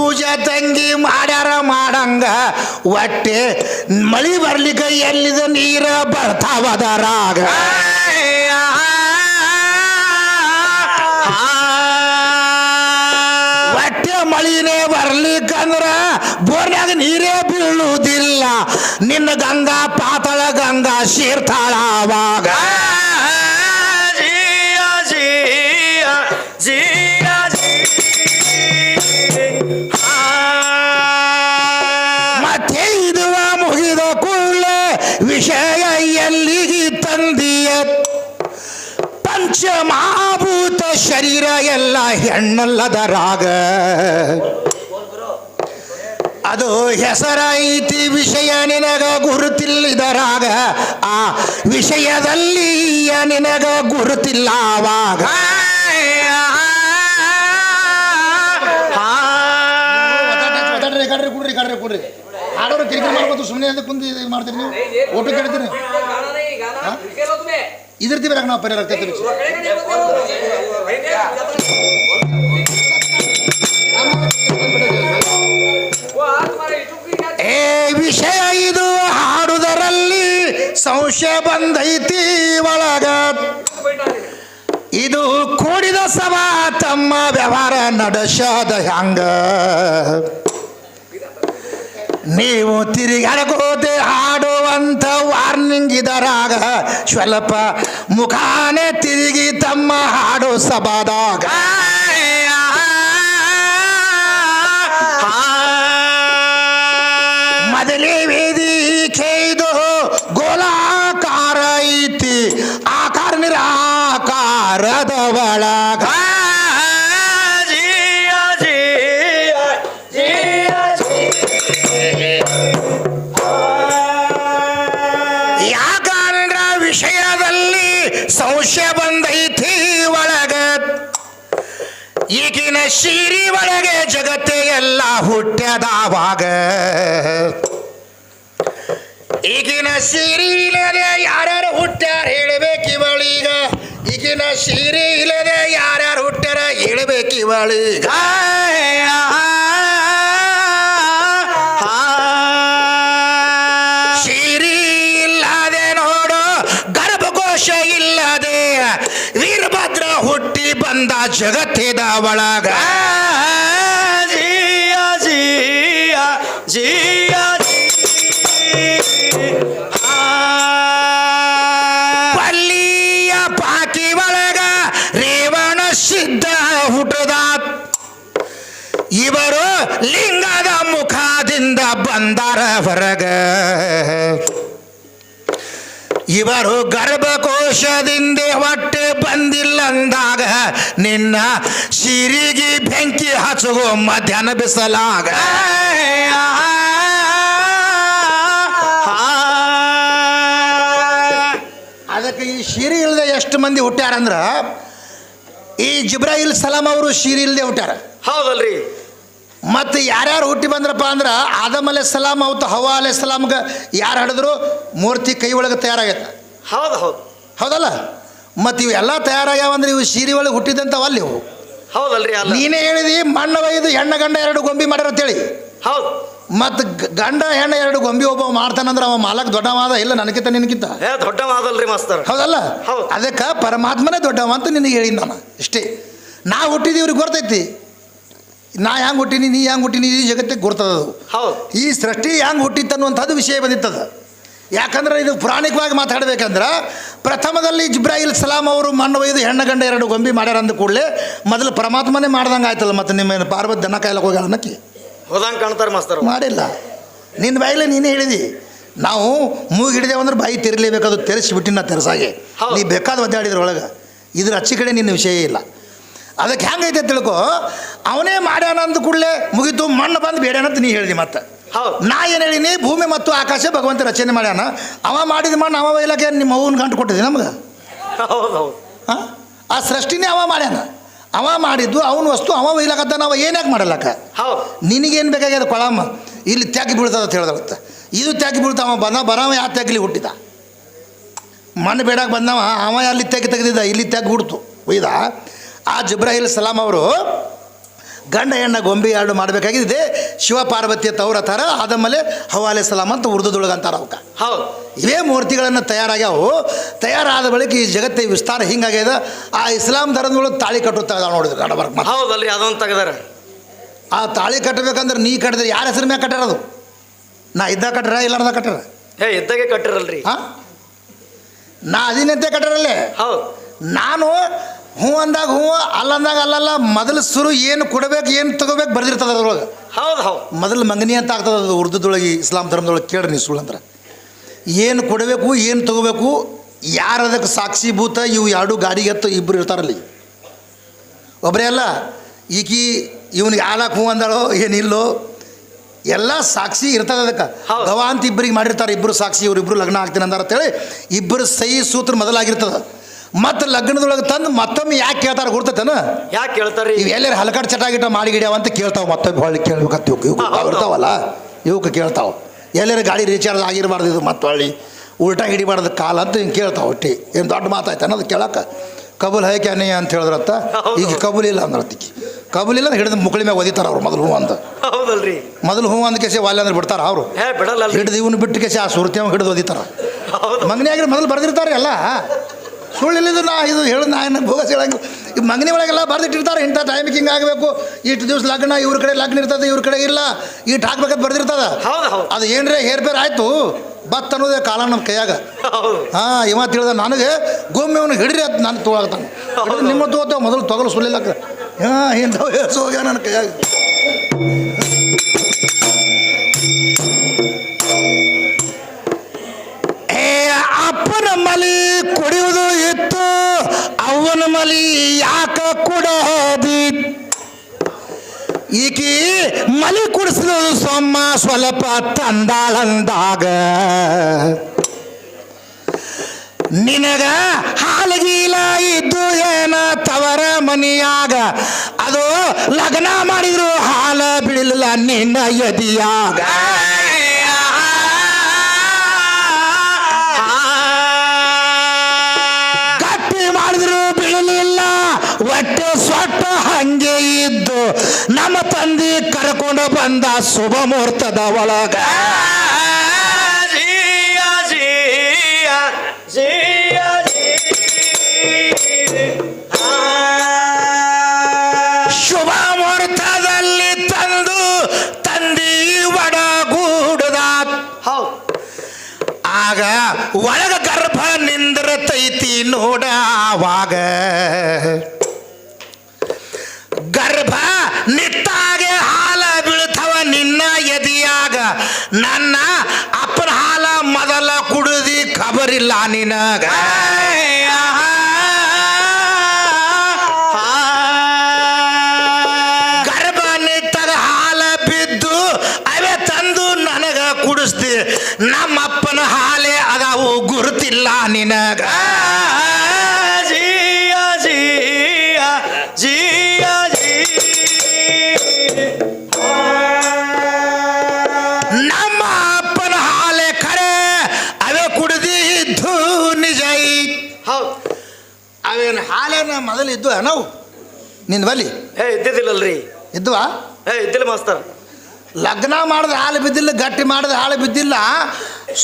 B: ಪೂಜೆ ತಂಗಿ ಮಾಡ್ಯಾರ ಮಾಡಂಗ ಒಟ್ಟೆ ಮಳಿ ಬರ್ಲಿಕ್ಕೆ ಎಲ್ಲಿದ ನೀರ ಬರ್ತಾವದರಾಗ ಒಟ್ಟೆ ಮಳಿನೇ ಬರ್ಲಿಕ್ಕಂದ್ರ ಬೋರ್ನಾಗ ನೀರೇ ಬೀಳುವುದಿಲ್ಲ ನಿನ್ನ ಗಂಗಾ ಪಾತಳ ಗಂಗಾ ಶೀರ್ಥಾಳವಾಗ ಅವಾಗ ಶರೀರ ಎಲ್ಲ ಹೆಣ್ಣಲ್ಲದ ರಾಗ ಅದು ಹೆಸರೈತಿ ವಿಷಯ ನಿನಗ ಗುರುತಿಲ್ಲಿದರಾಗ ಆ ವಿಷಯದಲ್ಲಿ ನಿನಗ ಗುರುತಿಲ್ಲ ಆವಾಗ ಕಡ್ರಿ ಕುಡ್ರಿ ಕಡ್ರಿ ಕುಡ್ರಿ ಆಡೋರು ಕ್ರಿಕೆಟ್ ಮಾಡ್ಬೋದು ಸುಮ್ಮನೆ ಅಂತ ಕುಂದು ಇದು ಮಾಡ್ತೀರಿ ನೀವು ಊಟ ಕೇಳ್ತೀರಿ ಇದ್ರತಿ ಬರಕ ನಾವು ಪರಿಹಾರ ಏ, ವಿಷಯ ಇದು, ಹಾಡುದರಲ್ಲಿ ಸಂಶಯ ಬಂದೈತಿ ಒಳಗ. ಇದು ಕೂಡಿದ ಸಭಾ, ತಮ್ಮ ವ್ಯವಹಾರ ನಡೆಸದ ಹಂಗ ನೀವು ತಿರುಗಾಡಕೋತೆ ಇದರಾಗ ಸ್ವಲ್ಪ ಮುಖಾನೆ ತಿರುಗಿ ತಮ್ಮ ಹಾಡು ಸಭಾದಾಗ. ಶೀರಿ ಒಳಗೆ ಜಗತ್ತೇ ಎಲ್ಲ ಹುಟ್ಟ್ಯದಾವಾಗ. ಈಗಿನ ಸೀರಿ ಇಲ್ಲದೆ ಯಾರ್ಯಾರು ಹುಟ್ಟ್ಯಾರ ಹೇಳ್ಬೇಕಿವಳೀಗ ಈಗಿನ ಸೀರೆ ಇಲ್ಲದೆ ಯಾರ್ಯಾರು ಹುಟ್ಟ್ಯಾರ ಹೇಳ್ಬೇಕಿವಳೀಗ ಜಗತ್ತಿದ ಒಳಗ
A: ಜಿಯ ಜಿಯ ಜಿಯ.
B: ಪಲ್ಲಿಯ ಪಾಕಿ ಒಳಗ ರೇವಣ ಸಿದ್ಧ ಹುಟ್ಟದ. ಇವರು ಲಿಂಗದ ಮುಖದಿಂದ ಬಂದಾರ ಹೊರಗ. ಇವರು ಗರ್ಭಕೋಶದಿಂದ ಹೊಟ್ಟೆ ಬಂದಿಲ್ಲ ಅಂದಾಗ ನಿನ್ನ ಸಿರಿಗೆ ಬೆಂಕಿ ಹಚ್ಚುವ ಮಧ್ಯಾಹ್ನ ಬಿಸಲಾಗ. ಅದಕ್ಕೆ ಈ ಶಿರಿ ಇಲ್ಲದೆ ಎಷ್ಟು ಮಂದಿ ಹುಟ್ಟ್ಯಾರಂದ್ರ ಈ ಜಿಬ್ರಾಹಿಲ್ ಸಲಾಂ ಅವರು ಶಿರಿ ಇಲ್ಲದೆ ಹುಟ್ಟ್ಯಾರ.
A: ಹೌದಲ್ರಿ.
B: ಮತ್ತು ಯಾರ್ಯಾರು ಹುಟ್ಟಿ ಬಂದ್ರಪ್ಪ ಅಂದ್ರೆ ಆದಮ್ ಸಲಾಮ್ ಅವತ್ತು ಹವಾ ಅಲೆ ಸಲಾಮ್ಗೆ ಯಾರು ಹಿಡಿದ್ರು ಮೂರ್ತಿ ಕೈ ಒಳಗೆ ತಯಾರಾಗೈತೆ.
A: ಹೌದು ಹೌದು.
B: ಹೌದಲ್ಲ? ಮತ್ತು ಇವೆಲ್ಲ ತಯಾರಾಗ್ಯಾವ ಅಂದ್ರೆ ಇವು ಸೀರೆ ಒಳಗೆ ಹುಟ್ಟಿದಂಥವು ಅಲ್ಲಿ ಇವು.
A: ಹೌದಲ್ರಿ
B: ನೀನೇ ಹೇಳಿದಿ ಮಣ್ಣು ಒಯ್ದು ಹೆಣ್ಣ ಗಂಡ ಎರಡು ಗೊಂಬಿ ಮಾಡ್ಯಾರ ಅಂತೇಳಿ.
A: ಹೌದು.
B: ಮತ್ತು ಗಂಡ ಹೆಣ್ಣ ಎರಡು ಗೊಂಬಿ ಒಬ್ಬ ಮಾಡ್ತಾನಂದ್ರೆ ಅವ ಮಾಲಕ್ ದೊಡ್ಡವಾದ ಇಲ್ಲ ನನಗಿಂತ ನಿನಗಿಂತ
A: ದೊಡ್ಡವಾದಲ್ರಿ ಮಾಸ್ತರ್.
B: ಹೌದಲ್ಲ?
A: ಹೌದು.
B: ಅದಕ್ಕೆ ಪರಮಾತ್ಮನೇ ದೊಡ್ಡವ ಅಂತ ನಿನಗೆ ಹೇಳಿದ ನಾನು ಇಷ್ಟೇ ನಾ ಹುಟ್ಟಿದೀವಿ ಇವ್ರಿಗೆ ಗೊತ್ತೈತಿ. ನಾ ಹ್ಯಾಂಗೆ ಹುಟ್ಟಿನಿ ನೀ ಹೆಂಗೆ ಹುಟ್ಟಿನಿ ಈ ಜಗತ್ತಿಗೆ ಗುರ್ತದದು
A: ಅದು.
B: ಈ ಸೃಷ್ಟಿ ಹ್ಯಾಂಗೆ ಹುಟ್ಟಿತ್ತು ಅನ್ನುವಂಥದ್ದು ವಿಷಯ ಬಂದಿತ್ತದ. ಯಾಕಂದ್ರೆ ಇದು ಪುರಾಣಿಕವಾಗಿ ಮಾತಾಡ್ಬೇಕಂದ್ರೆ ಪ್ರಥಮದಲ್ಲಿ ಇಬ್ರಾಹಿಲ್ ಸಲಾಂ ಅವರು ಮಣ್ಣು ಒಯ್ದು ಹೆಣ್ಣು ಗಂಡ ಎರಡು ಗೊಂಬಿ ಮಾಡ್ಯಾರ ಅಂದ ಕೂಡಲೇ ಮೊದಲು ಪರಮಾತ್ಮನೇ ಮಾಡ್ದಂಗೆ ಆಯ್ತಲ್ಲ ಮತ್ತು ನಿಮ್ಮ ಪಾರ್ವತ್ ದನ ಕಾಯಿಲೆ ಹೋಗ್ಯಾಳ ಅನ್ನಕ್ಕೆ?
A: ಹೋದಂಗೆ ಕಾಣ್ತಾರೆ ಮಾಸ್ತರ್.
B: ಮಾಡಿಲ್ಲ. ನಿನ್ನ ಬಾಯಿಲೆ ನೀನೇ ಹೇಳಿದಿ. ನಾವು ಮೂಗು ಹಿಡಿದೇವು ಅಂದ್ರೆ ಬಾಯಿ ತಿರ್ಲೇಬೇಕು ಅದು ತೆರೆಸಿಬಿಟ್ಟಿನ ನಾ ತೆರೆಸಾಗೆ. ನೀ ಬೇಕಾದ ಒದ್ದಾಡಿದ್ರ ಒಳಗೆ ಇದ್ರ ಅಚ್ಚಿ ಕಡೆ ನಿನ್ನ ವಿಷಯ ಇಲ್ಲ. ಅದಕ್ಕೆ ಹೆಂಗೈತೆ ತಿಳ್ಕೊ ಅವನೇ ಮಾಡ್ಯಾನಂದ ಕೂಡಲೇ ಮುಗಿತು ಮಣ್ಣು ಬಂದು ಬೇಡ್ಯಾನಂತ ನೀ ಹೇಳಿದಿ ಮತ್ತೆ.
A: ಹೌದು.
B: ನಾ ಏನು ಹೇಳಿನಿ ಭೂಮಿ ಮತ್ತು ಆಕಾಶ ಭಗವಂತ ರಚನೆ ಮಾಡ್ಯಾನ. ಅವ ಮಾಡಿದ ಮಣ್ಣು ಅವ ಇಲಾಖೆ ನಿಮ್ಮ ಅವ್ವನ ಗಂಟು ಕೊಟ್ಟಿದೆ ನಮ್ಗೆ?
A: ಹೌದು
B: ಹಾಂ? ಆ ಸೃಷ್ಟಿನೇ ಅವ ಮಾಡ್ಯಾನ. ಅವ ಮಾಡಿದ್ದು ಅವನ ವಸ್ತು ಅವ ಒಯ್ಲಕತ್ತ ನಾವು ಏನ್ಯಾಕೆ ಮಾಡಲಕ್ಕ?
A: ಹೌದು.
B: ನಿನಗೇನು ಬೇಕಾಗ್ಯದ ಕೊಳಮ್ಮ ಇಲ್ಲಿ ತ್ಯಾಗಿ ಬೀಳ್ತದ ಅಂತ ಹೇಳ್ದತ್ತ ಇದು ತ್ಯಾಗಿ ಬೀಳ್ತಾವ ಬಂದ ಬರವ ಯಾವ ತ್ಯಾಗಲಿ ಹುಟ್ಟಿದ? ಮಣ್ಣು ಬೇಡಕ್ಕೆ ಬಂದವ ಅವ ಅಲ್ಲಿ ತ್ಯಾಗಿ ತೆಗೆದಿದ್ದ ಇಲ್ಲಿ ತ್ಯಾಗಿ ಹುಡ್ತು ಒಯ್ದ? ಆ ಜುಬ್ರಾಹಿಲ್ ಸಲಾಂ ಅವರು ಗಂಡ ಹೆಣ್ಣ ಗೊಂಬೆ ಎರಡು ಮಾಡಬೇಕಾಗಿದೆ ಶಿವ ಪಾರ್ವತಿಯ ತವರ ಥರ ಆದಮೇಲೆ ಹವಾಲೆ ಸಲಾಮ್ ಅಂತ ಉರ್ದುದೊಳಗೆ ಅಂತಾರೆ ಅವಕ್ಕೆ.
A: ಹೌದು.
B: ಇವೇ ಮೂರ್ತಿಗಳನ್ನು ತಯಾರಾಗ್ಯಾವು. ತಯಾರಾದ ಬಳಿಕ ಈ ಜಗತ್ತಿನ ವಿಸ್ತಾರ ಹಿಂಗಾಗ್ಯದ. ಆ ಇಸ್ಲಾಂ ಧರ್ಮದೊಳಗೆ ತಾಳಿ ಕಟ್ಟುತ್ತಾ ನೋಡಿದ್ರು ನೋಡಿದ್ರೆ ನಡಬರ್ಕ್ ಮತ್ತೆ
A: ಹೌದಲ್ರಿ ಅದೊಂದು ತೆಗ್ದಾರ.
B: ಆ ತಾಳಿ ಕಟ್ಟಬೇಕಂದ್ರೆ ನೀ ಕಟ್ಟಿದ್ರೆ ಯಾರ ಹೆಸರು ಮ್ಯಾಗ ಕಟ್ಟಾರದು ನಾ ಇದ್ದ ಕಟ್ಟರ ಇಲ್ಲಾರ್ದ ಕಟ್ಟರ
A: ಏ ಇದ್ದಾಗೆ ಕಟ್ಟಿರಲ್ರಿ.
B: ಹಾಂ ನಾ ಅದಿನಂತೆ ಕಟ್ಟರಲ್ಲೇ
A: ಹೌದು.
B: ನಾನು ಹ್ಞೂ ಅಂದಾಗ ಹ್ಞೂ ಅಲ್ಲ ಅಂದಾಗ ಅಲ್ಲಲ್ಲ ಮೊದಲು ಸುರು ಏನು ಕೊಡಬೇಕು ಏನು ತಗೋಬೇಕು ಬರ್ದಿರ್ತದ ಅದ್ರೊಳಗೆ.
A: ಹೌದು ಹೌದು.
B: ಮೊದಲು ಮಂಗನಿ ಅಂತ ಆಗ್ತದೆ ಅದು ಉರ್ದುದೊಳಗೆ ಇಸ್ಲಾಂ ಧರ್ಮದೊಳಗೆ ಕೇಳ್ರಿ ನೀವು ಸುಳ್ಳಂದ್ರೆ. ಏನು ಕೊಡಬೇಕು ಏನು ತಗೋಬೇಕು ಯಾರು ಅದಕ್ಕೆ ಸಾಕ್ಷಿಭೂತ ಇವು ಎರಡು ಗಾಡಿಗೆ ಹತ್ತು ಇಬ್ಬರು ಇರ್ತಾರಲ್ಲಿ. ಒಬ್ಬರೇ ಅಲ್ಲ ಈಕಿ ಇವನಿಗೆ ಆಲಾಕ್ ಹೂ ಅಂದಾಳೋ ಏನಿಲ್ಲೋ ಎಲ್ಲ ಸಾಕ್ಷಿ ಇರ್ತದೆ ಅದಕ್ಕೆ. ಗವಾ ಅಂತ ಇಬ್ಬರಿಗೆ ಮಾಡಿರ್ತಾರೆ ಇಬ್ಬರು ಸಾಕ್ಷಿ ಇವ್ರಿಬ್ರು ಲಗ್ನ ಆಗ್ತೀನಿ ಅಂದಾರ ಅಂತೇಳಿ ಇಬ್ಬರು ಸಹಿ ಸೂತ್ರ ಮೊದಲಾಗಿರ್ತದೆ. ಮತ್ತು ಲಗ್ನದೊಳಗೆ ತಂದು ಮತ್ತೊಮ್ಮೆ ಯಾಕೆ ಕೇಳ್ತಾರೆ ಗುರ್ತತೇನ?
A: ಯಾಕೆ ಕೇಳ್ತಾರ್ರಿ?
B: ಇವು ಎಲ್ಲಾರು ಮಾಡಿಗಿಡ್ಯಾವ ಮಾಡಿ ಗಿಡ್ಯಾವ ಅಂತ ಕೇಳ್ತಾವ ಮತ್ತೊಮ್ಮೆ ಹೊಳ್ಳಿ ಕೇಳ್ಬೇಕಂತ
A: ಇವ್ ಇವು.
B: ಇರ್ತಾವಲ್ಲ? ಇವಕ್ಕೆ ಕೇಳ್ತಾವ. ಎಲ್ಲಾರು ಗಾಡಿ ರೀಚಾರ್ಜ್ ಆಗಿರಬಾರ್ದು ಇದು ಮತ್ತೆ ಹೊಳ್ಳಿ. ಉಲ್ಟಾ ಹಿಡಿಬಾರ್ದು ಕಾಲ ಅಂತ ಹಿಂಗೆ ಕೇಳ್ತಾವ ಒಟ್ಟಿ. ಏನು ದೊಡ್ಡ ಮಾತಾಯ್ತು ಅನ್ನೋದು ಕೇಳಕ್ಕೆ ಕಬುಲ್ ಅನೇ ಅಂತ ಹೇಳಿದ್ರತ್ತ. ಈಗ ಕಬೂಲ್ ಇಲ್ಲ ಅಂದ್ರತ್ತಿಕ್ಕಿ ಕಬೂಲ್ ಇಲ್ಲ ಹಿಡಿದು ಮುಕ್ಳಿ ಮ್ಯಾಗ ಒದಿತಾರ ಅವ್ರು ಮೊದಲು ಹೂ ಅಂತ
A: ಹೌದಲ್ರಿ.
B: ಮೊದಲು ಹೂ ಅಂದ ಕೇಸೆ ವಾಲ್ಯ ಅಂದ್ರೆ ಬಿಡ್ತಾರ ಅವರು. ಹಿಡಿದು ಇವನು ಬಿಟ್ಟು ಕೇಸೆ ಆ ಸುರ್ತಿ ಹಿಡಿದು ಒದಿತಾರ. ಮಗನಿಯಾಗಿ ಮೊದಲು ಬರ್ದಿರ್ತಾರೆ ಎಲ್ಲ. ಸುಳ್ಳಿಲ್ಲಿದ್ದು ನಾ ಇದು ಹೇಳಿ ನಾ ಏನು ಭೋಗಸ್ ಹೇಳಂಗಿಲ್ಲ. ಈ ಮಗನಿ ಒಳಗೆಲ್ಲ ಬರ್ದಿಟ್ಟಿರ್ತಾರೆ ಇಂಥ ಟೈಮಿಗೆ ಹಿಂಗೆ ಆಗಬೇಕು. ಇಷ್ಟು ದಿವಸ ಲಗ್ನ ಇವ್ರ ಕಡೆ ಲಗ್ನ ಇರ್ತದೆ ಇವ್ರ ಕಡೆ ಇಲ್ಲ. ಇಟ್ಟು ಹಾಕ್ಬೇಕಂತ ಬರ್ದಿರ್ತದ. ಅದು ಏನ್ರೇ ಹೇರ್ ಪೇರ್ ಆಯಿತು ಬತ್ ಅನ್ನೋದೇ ಕಾಲ ನಮ್ಮ ಕೈಯಾಗ. ಹಾಂ ಇವ ತಿಳಿದ ನನಗೆ ಗೊಮ್ಮೆ ಅವನು ಹಿಡಿರಿ ಅಂತ ನಾನು ತೊಗೊಳತಾನೆ ನಿಮ್ಮ ತೊಗೋತೇವೆ ಮೊದಲು ತೊಗಲು ಸುಳ್ಳಿಲ್ಲ ಹಾಂ ಇಂಥವು ಹೋಗ್ಯ ನನ್ನ ಕೈಯಾಗ. ಅಪ್ಪನ ಮಲಿ ಕುಡಿಯುವುದು ಇತ್ತು ಅವನ ಮಲಿ ಯಾಕ ಕುಡದಿ ಈಕಿ ಮಲಿ ಕುಡಿಸಿದಳು ಸೊಮ್ಮ ಸ್ವಲ್ಪ ತಂದಾಳಂದಾಗ. ನಿನಗ ಹಾಲಗೀಲ ಇದ್ದು ಏನ ತವರ ಮನಿಯಾಗ? ಅದು ಲಗ್ನ ಮಾಡಿದ್ರು ಹಾಲ ಬಿಡಲಿಲ್ಲ ನಿನ್ನ ಎದಿಯಾಗ. ಹಂಗೆ ಇದ್ದು ನಮ್ಮ ತಂದೆ ಕರ್ಕೊಂಡು ಬಂದ ಶುಭ ಮುಹೂರ್ತದ ಒಳಗ. ಶುಭ ಮುಹೂರ್ತದಲ್ಲಿ ತಂದು ತಂದಿ ಒಡಗೂಡದ. ಆಗ ಒಳಗ ಗರ್ಭ ನಿಂದ್ರತೈತಿ ನೋಡ ಆವಾಗ. ನನ್ನ ಅಪ್ಪನ ಹಾಲ ಮೊದಲ ಕುಡಿದಿ ಖಬರಿಲ್ಲ ನಿನಗ. ಗರ್ಭ ನಿಟ್ಟಾಗ ಹಾಲ ಬಿದ್ದು ಅವೇ ತಂದು ನನಗ ಕುಡಿಸ್ತಿ. ನಮ್ಮಪ್ಪನ ಹಾಲೆ ಅದಾವು, ಗುರುತಿಲ್ಲ ನಿನಗ. ಇದ್ವು ನಾವು ನಿನ್ನ ಬಲಿ
A: ಏ ಇದ್ದಿದ್ದಿಲ್ಲಲ್ರಿ.
B: ಇದ್ವಾ
A: ಏ ಇದ್ದಿಲ್ಲ ಮಾಸ್ತರ್.
B: ಲಗ್ನ ಮಾಡಿದ ಹಾಲು ಬಿದ್ದಿಲ್ಲ ಗಟ್ಟಿ ಮಾಡಿದ ಹಾಳು ಬಿದ್ದಿಲ್ಲ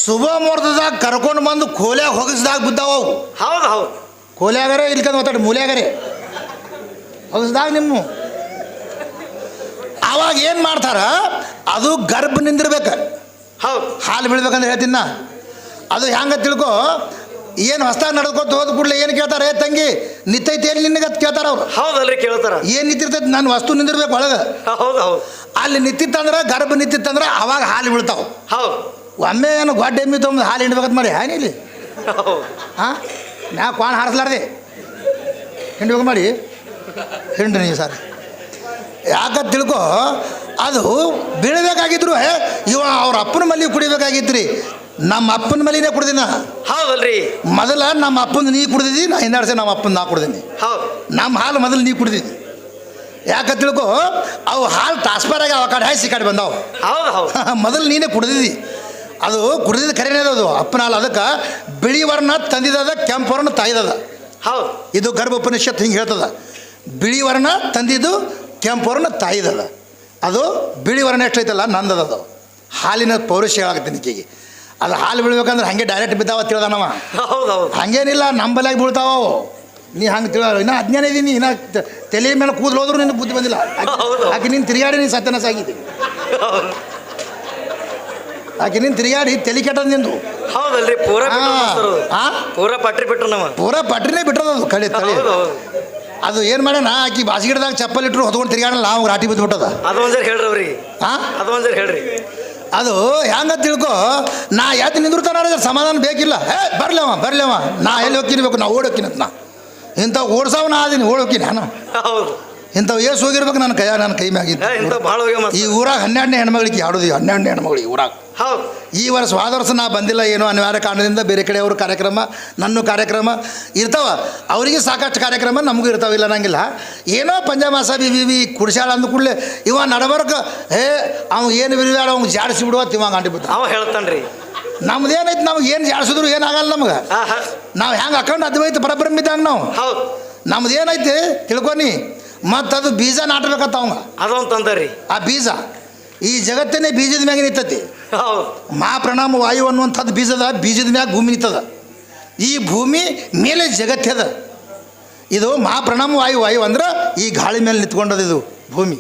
B: ಶುಭ ಮುಹೂರ್ತದಾಗ ಕರ್ಕೊಂಡು ಬಂದು ಕೋಲ್ಯಾಗ ಹೊಗಸ್ದಾಗ ಬಿದ್ದಾವ ಅವು.
A: ಹೌದು ಹೌದು.
B: ಕೋಲ್ಯಾಗರೆ ಇಲ್ಕಂದ್ ಮಾತಾಡಿ ಮೂಲ್ಯಾಗರೆ. ಹೊಗಸ್ದಾಗ ನಿಮ್ಮ. ಅವಾಗ ಏನು ಮಾಡ್ತಾರ? ಅದು ಗರ್ಭ ನಿಂದಿರ್ಬೇಕು.
A: ಹೌದು.
B: ಹಾಲು ಬೀಳ್ಬೇಕಂದ್ರೆ ಹೇಳ್ತೀನಿ ನಾ. ಅದು ಹೆಂಗ ತಿಳ್ಕೊ? ಏನು ಹೊಸ ನಡ್ಕೊತ ಹೋದ ಕೂಡಲೇ ಏನು ಕೇಳ್ತಾರೆ? ಏ ತಂಗಿ ನಿತ್ತೈತಿ ಎಲ್ಲಿ ನಿನಗೆ? ಅಂತ ಕೇಳ್ತಾರ ಅವ್ರು.
A: ಹೌದಲ್ರಿ ಕೇಳ್ತಾರ.
B: ಏನು ನಿಂತಿರ್ತೈತಿ? ನನ್ನ ವಸ್ತು ನಿಂದಿರ್ಬೇಕು ಒಳಗೆ.
A: ಹೌದು ಹೌದು.
B: ಅಲ್ಲಿ ನಿಂತಿತ್ತಂದ್ರೆ ಗರ್ಭ ನಿಂತಿತ್ತಂದ್ರೆ ಅವಾಗ ಹಾಲು ಬೀಳ್ತಾವೆ.
A: ಹೌದು.
B: ಒಮ್ಮೆ ಏನು ಗೊಡ್ಡೆ ಎಮ್ಮಿ ತೊಗೊಂಡು ಹಾಲು ಹಿಂಡ್ಬೇಕಂತ ಮಾಡಿ ಹಾಂ
A: ಇಲ್ಲಿ
B: ಹಾಂ? ನಾ ಕ್ವಾಣ ಹಾರಿಸ್ಲಾರ್ದೆ. ಹಿಂಡ್ಬೇಕು ಮಾಡಿ. ಹಿಂಡ್ರಿ ನೀವು ಸರ್. ಯಾಕಂತ ತಿಳ್ಕೊ ಅದು ಬೀಳಬೇಕಾಗಿದ್ರು ಇವ ಅವ್ರ ಅಪ್ಪನ ಮಲ್ಲಿಗೆ ಕುಡಿಬೇಕಾಗಿತ್ತು ರೀ ನಮ್ಮ ಅಪ್ಪನ ಮೇಲೆ ಕುಡ್ದಿನ.
A: ಹೌದಲ್ರಿ.
B: ಮೊದಲ ನಮ್ಮ ಅಪ್ಪನ ನೀ ಕುಡ್ದಿದ್ದಿ ನಾ ಹಿಂದಾಡ್ಸ ನಮ್ಮ ಅಪ್ಪನ ನಾ ಕುಡ್ದೀನಿ.
A: ಹೌದು.
B: ನಮ್ಮ ಹಾಲು ಮೊದಲು ನೀ ಕುಡ್ದಿದ್ದಿ ಯಾಕ ತಿಳ್ಕೊ ಅವು ಹಾಲು ಟ್ರಾನ್ಸ್ಫರ್ ಆಗಿ ಅವ ಕಡೆ ಹಾಯ್ಸಿ ಕಡೆ ಬಂದಾವು.
A: ಹೌದು ಹೌದು.
B: ಮೊದಲು ನೀನೇ ಕುಡ್ದಿದ್ದಿ ಅದು ಕುಡ್ದಿದ್ದ ಕರೆನೇ ಅದು ಅಪ್ಪನ ಹಾಲು. ಅದಕ್ಕೆ ಬಿಳಿ ವರ್ಣ ತಂದಿದ್ದದ ಕೆಂಪು ವರ್ಣ ತಾಯ್ದದ.
A: ಹೌದು.
B: ಇದು ಗರ್ಭ ಉಪನಿಷತ್ ಹಿಂಗೆ ಹೇಳ್ತದ. ಬಿಳಿ ವರ್ಣ ತಂದಿದ್ದು ಕೆಂಪು ವರ್ಣ ತಾಯ್ದದ. ಅದು ಬಿಳಿ ವರ್ಣ ಎಷ್ಟೈತಲ್ಲ ನಂದದ ಅದು ಹಾಲಿನ ಪೌರುಷ ಹೇಳಾಕತ್ತೀನಿ ಈಕೆಗೆ. ಅದು ಹಾಲು ಬೀಳ್ಬೇಕಂದ್ರೆ ಹಂಗೆ ಡೈರೆಕ್ಟ್ ಬಿದ್ದಾವ
A: ಹೌದು
B: ಹಂಗೇನಿಲ್ಲ ನಂಬಲಾಗಿ ಬೀಳ್ತಾವ ಅವು. ನೀ ಹಂಗೆ ತಿಳ ಇನ್ನೂ ಅಜ್ಞಾನ ಇದ್ದೀನಿ ಇನ್ನ ತಲೆ ಮೇಲೆ ಕೂದಲು ಹೋದ್ರೂ ನಿನ್ನ ಬುದ್ಧಿ ಬಂದಿಲ್ಲ. ಆಕೆ ನೀನು ತಿರುಗಾಡಿ ನೀನು ಸತ್ಯನಾಶ ಆಗಿದ್ದಿ.
A: ಹೌದು.
B: ಆಕೆ ನೀನು ತಿರುಗಾಡಿ ತಲೆ ಕೆಟ್ಟದ ನಿಂದು.
A: ಹೌದಲ್ರಿ ಪೂರ ಬಿಟ್ರು? ಪೂರ ಪಟ್ರಿ ಬಿಟ್ರು ನಮ್ಮ
B: ಪೂರ ಪಟ್ರಿನೇ ಬಿಟ್ಟದ ಅದು ಕಳಿ ತಳಿ
A: ಹೌದು
B: ಅದು ಏನು ಮಾಡೋಣ ಆಕಿ ಬಾಸಿಗಿಡದಾಗ ಚಪ್ಪಲ್ ಇಟ್ಟರು ಹೊತ್ಕೊಂಡು ತಿರುಗಾಡಲ್ಲ ನಾವು ರಾಟಿ ಬಿದ್ದು
A: ಬಿಟ್ಟದ. ಅದೊಂದ್ಸರಿ ಹೇಳ್ರಿ ಅವ್ರಿಗೆ.
B: ಹಾಂ
A: ಒಂದ್ಸರಿ ಹೇಳ್ರಿ.
B: ಅದು ಹೆಂಗ ತಿಳ್ಕೊ, ನಾ ಯಾಕೆ ನಿಂದಿರ್ತಾನ ಸಮಾಧಾನ ಬೇಕಿಲ್ಲ. ಏ ಬರ್ಲವ ಬರ್ಲವ. ನಾ ಎಲ್ಲಿ ಹೋಗ್ಕಿರ್ಬೇಕು ನಾ ಓಡೋಕಿನ ನಾ. ಇಂಥ ಓಡ್ಸವ್ ನಾ ಅದೀನಿ ಓಡೋಕಿನ ನಾನು. ಇಂಥವು ಏಸು ಹೋಗಿರ್ಬೇಕು ನನ್ನ ಕೈಯ ನನ್ನ ಕೈ
A: ಭಾಳ ಹೋಗ್ಯ
B: ಈ ಊರಾಗ ಹನ್ನೆರಡನೇ ಹೆಣ್ಮಗಳಿಗೆ ಆಡೋದು ಹನ್ನೆರಡನೇ ಹೆಣ್ಮಗಳಿಗೆ ಊರಾಗ.
A: ಹೌದು.
B: ಈ ವರ್ಷ ಹೋದ ವರ್ಷ ನಾ ಬಂದಿಲ್ಲ ಏನೋ ಅನಿವಾರ್ಯ ಕಾರಣದಿಂದ ಬೇರೆ ಕಡೆ ಅವ್ರ ಕಾರ್ಯಕ್ರಮ ನನ್ನ ಕಾರ್ಯಕ್ರಮ ಇರ್ತಾವ. ಅವರಿಗೆ ಸಾಕಷ್ಟು ಕಾರ್ಯಕ್ರಮ ನಮಗೂ ಇರ್ತಾವ ಇಲ್ಲ ಅನ್ನಂಗಿಲ್ಲ. ಏನೋ ಪಂಜಾಬ್ ಬಿ ಬಿ ಬಿ ಕುಡ್ಸ್ಯಾಳ ಅಂದ ಕೂಡಲೇ ಇವ ನಡಬರ್ಕ ಏ ಅವ್ ಏನು ಬಿರಿದಾಡ ಅವ್ನು ಜಾಡಿಸಿ ಬಿಡುವ ತಿವ ಗಂಟಿಬಿಟ್ಟ
A: ಅವ ಹೇಳ್ತಾನ್ರಿ
B: ನಮ್ದು ಏನೈತೆ ನಮ್ಗೆ ಏನು ಜಾಡಿಸಿದ್ರು ಏನಾಗಲ್ಲ ನಮ್ಗೆ. ನಾವು ಹೆಂಗೆ ಅಕೌಂಟ್ ಅದ್ವೈತ ಪರಬ್ರಹ್ಮಿದ್ದಂಗೆ ನಾವು.
A: ಹೌದು.
B: ನಮ್ದು ಏನೈತಿ ತಿಳ್ಕೊನಿ ಮತ್ತು ಅದು ಬೀಜ ನಾಟಬೇಕತ್ತ ಅವಂಗ.
A: ಅದೊಂದು ತಂದರಿ.
B: ಆ ಬೀಜ ಈ ಜಗತ್ತನ್ನೇ ಬೀಜದ ಮ್ಯಾಗ ನಿಂತತಿ. ಮಾ ಪ್ರಣಾಮ ವಾಯು ಅನ್ನುವಂಥದ್ದು ಬೀಜದ ಬೀಜದ ಮ್ಯಾಗ ಭೂಮಿ ನಿಂತದ. ಈ ಭೂಮಿ ಮೇಲೆ ಜಗತ್ತದ ಇದು ಮಾ ಪ್ರಣಾಮ ವಾಯು ವಾಯು ಅಂದ್ರೆ ಈ ಗಾಳಿ ಮೇಲೆ ನಿಂತ್ಕೊಂಡದ ಇದು ಭೂಮಿ.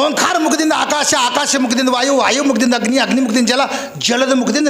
B: ಓಂಕಾರ ಮುಖದಿಂದ ಆಕಾಶ ಆಕಾಶ ಮುಖದಿಂದ ವಾಯು ವಾಯು ಮುಖದಿಂದ ಅಗ್ನಿ ಅಗ್ನಿ ಮುಖದಿಂದ ಜಲ ಜಲದ ಮುಖದಿಂದ